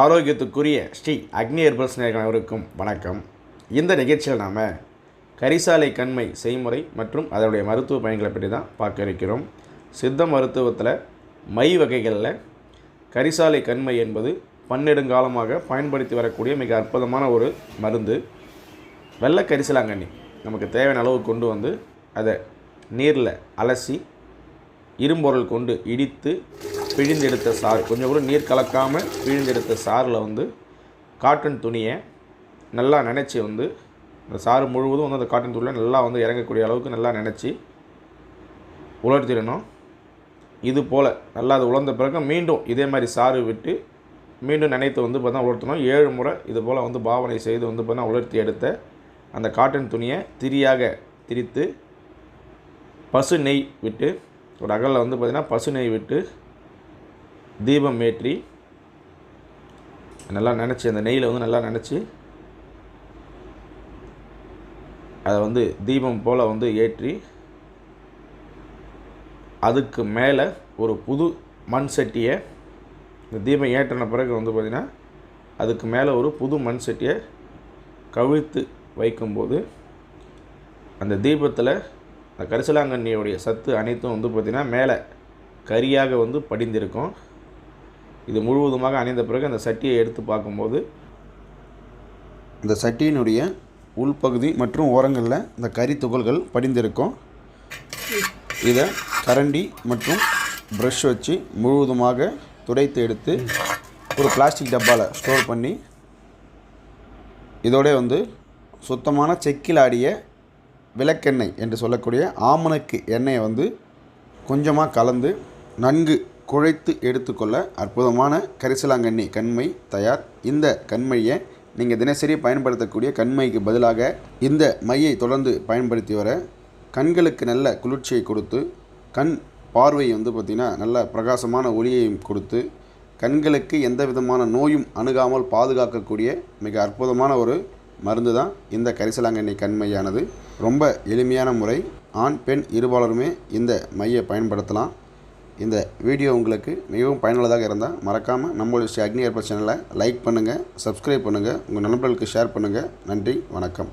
ஆரோக்கியத்துக்குரிய ஸ்ரீ அக்னி herbals நேயர்கள் வணக்கம். இந்த நிகழ்ச்சியில் நாம் கரிசாலை கண்மை செய்முறை மற்றும் அதனுடைய மருத்துவ பயன்களை பற்றி தான் பார்க்க இருக்கிறோம். சித்த மருத்துவத்தில் மை வகைகளில் கரிசாலை கண்மை என்பது பன்னெடுங்காலமாக பயன்படுத்தி வரக்கூடிய மிக அற்புதமான ஒரு மருந்து. வெள்ளை கரிசலாங்கண்ணி நமக்கு தேவையான அளவு கொண்டு வந்து அதை நீரில் அலசி இரும்பொருள் கொண்டு இடித்து பிழிந்தெடுத்த சாறு கொஞ்சம் கூட நீர் கலக்காமல் பிழிந்தெடுத்த சாறில் வந்து காட்டன் துணியை நல்லா நினச்சி வந்து அந்த சாறு முழுவதும் வந்து அந்த காட்டன் துணியில் நல்லா வந்து இறங்கக்கூடிய அளவுக்கு நல்லா நினச்சி உலர்த்திடணும். இது போல் நல்லா அது உலர்ந்த பிறகு மீண்டும் இதே மாதிரி சாறு விட்டு மீண்டும் நினைத்து வந்து பார்த்தா உலர்த்தணும். ஏழு முறை இது போல் வந்து பாவனை செய்து வந்து பார்த்தா உலர்த்தி எடுத்த அந்த காட்டன் துணியை திரியாக திரித்து பசு நெய் விட்டு ஒரு அகலில் வந்து பார்த்திங்கன்னா பசு நெய் விட்டு தீபம் ஏற்றி நல்லா நினச்சி அந்த நெய்யில் வந்து நல்லா நினச்சி அதை வந்து தீபம் போல் வந்து ஏற்றி அதுக்கு மேலே ஒரு புது மண் சட்டியை இந்த தீபம் ஏற்றின பிறகு வந்து பார்த்திங்கன்னா அதுக்கு மேலே ஒரு புது மண் சட்டியை கவிழ்த்து வைக்கும்போது அந்த தீபத்தில் அந்த கரிசலாங்கண்ணியோடைய சத்து அனைத்தும் வந்து பார்த்திங்கன்னா மேலே கரியாக வந்து படிந்திருக்கும். இது முழுவதுமாக அணிந்த பிறகு அந்த சட்டியை எடுத்து பார்க்கும்போது இந்த சட்டியினுடைய உள்பகுதி மற்றும் ஓரங்களில் இந்த கறி துகள்கள் படிந்திருக்கும். இதை கரண்டி மற்றும் ப்ரஷ் வச்சு முழுவதுமாக துடைத்து எடுத்து ஒரு பிளாஸ்டிக் டப்பாவில் ஸ்டோர் பண்ணி இதோட வந்து சுத்தமான செக்கில் ஆடிய விளக்கெண்ணெய் என்று சொல்லக்கூடிய ஆமணக்கு எண்ணெயை வந்து கொஞ்சமாக கலந்து நன்கு குழைத்து எடுத்துக்கொள்ள அற்புதமான கரிசலாங்கண்ணி கண்மை தயார். இந்த கண்மையை நீங்கள் தினசரி பயன்படுத்தக்கூடிய கண்மைக்கு பதிலாக இந்த மையை தொடர்ந்து பயன்படுத்தி வர கண்களுக்கு நல்ல குளிர்ச்சியை கொடுத்து கண் பார்வை வந்து பார்த்திங்கன்னா நல்ல பிரகாசமான ஒளியையும் கொடுத்து கண்களுக்கு எந்த விதமான நோயும் அணுகாமல் பாதுகாக்கக்கூடிய மிக அற்புதமான ஒரு மருந்து தான் இந்த கரிசலாங்கண்ணி கண்மையானது. ரொம்ப எளிமையான முறை ஆண் பெண் இருபாலருமே இந்த மையை பயன்படுத்தலாம். இந்த வீடியோ உங்களுக்கு மிகவும் பயனுள்ளதாக இருந்தால் மறக்காமல் நம்மளுடைய ஸ்ரீ அக்னி ஏற்ப சேனலை லைக் பண்ணுங்கள் சப்ஸ்கிரைப் பண்ணுங்கள் உங்கள் நண்பர்களுக்கு ஷேர் பண்ணுங்கள் நன்றி வணக்கம்.